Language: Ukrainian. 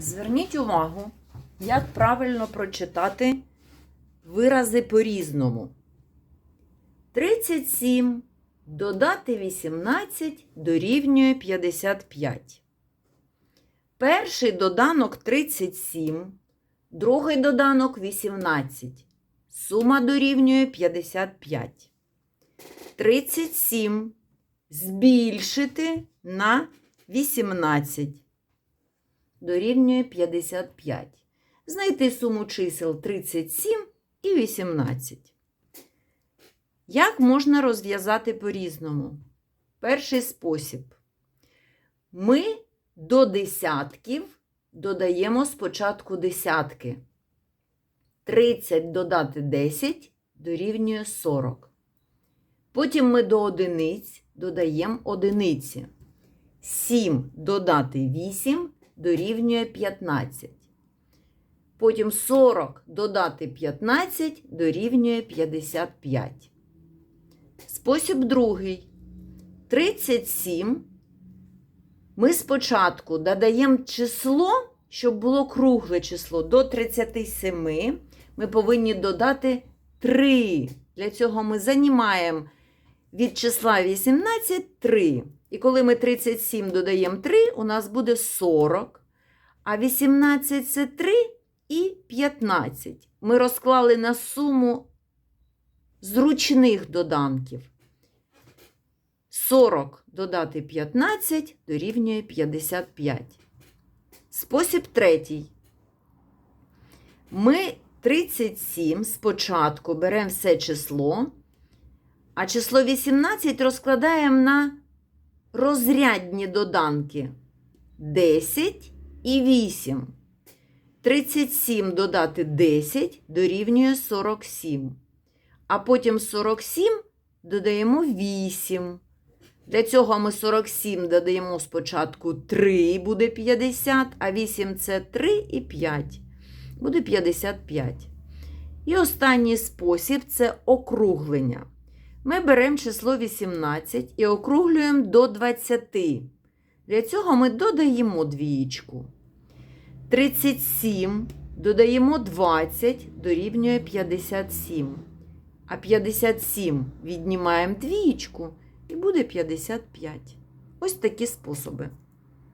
Зверніть увагу, як правильно прочитати вирази по-різному. 37 додати 18 дорівнює 55. Перший доданок 37, другий доданок 18. Сума дорівнює 55. 37 збільшити на 18 дорівнює 55. Знайти суму чисел 37 і 18. Як можна розв'язати по-різному? Перший спосіб. Ми до десятків додаємо спочатку десятки. 30 додати 10 дорівнює 40. Потім ми до одиниць додаємо одиниці. 7 додати 8 дорівнює 15. Потім 40 додати 15 дорівнює 55. Спосіб другий. 37. Ми спочатку додаємо число, щоб було кругле число. До 37 ми повинні додати 3. Для цього ми занімаємо від числа 18 3. І коли ми 37 додаємо 3, у нас буде 40. А 18 це 3 і 15. Ми розклали на суму зручних доданків. 40 додати 15 дорівнює 55. Спосіб третій. Ми 37 спочатку беремо все число, а число 18 розкладаємо на розрядні доданки 10 і 8. 37 додати 10 дорівнює 47. А потім 47 додаємо 8. Для цього ми 47 додаємо спочатку 3, буде 50, а 8 це 3 і 5. Буде 55. І останній спосіб це округлення. Ми беремо число 18 і округлюємо до 20. Для цього ми додаємо двієчку. 37 додаємо 20 дорівнює 57. А 57 віднімаємо двієчку і буде 55. Ось такі способи.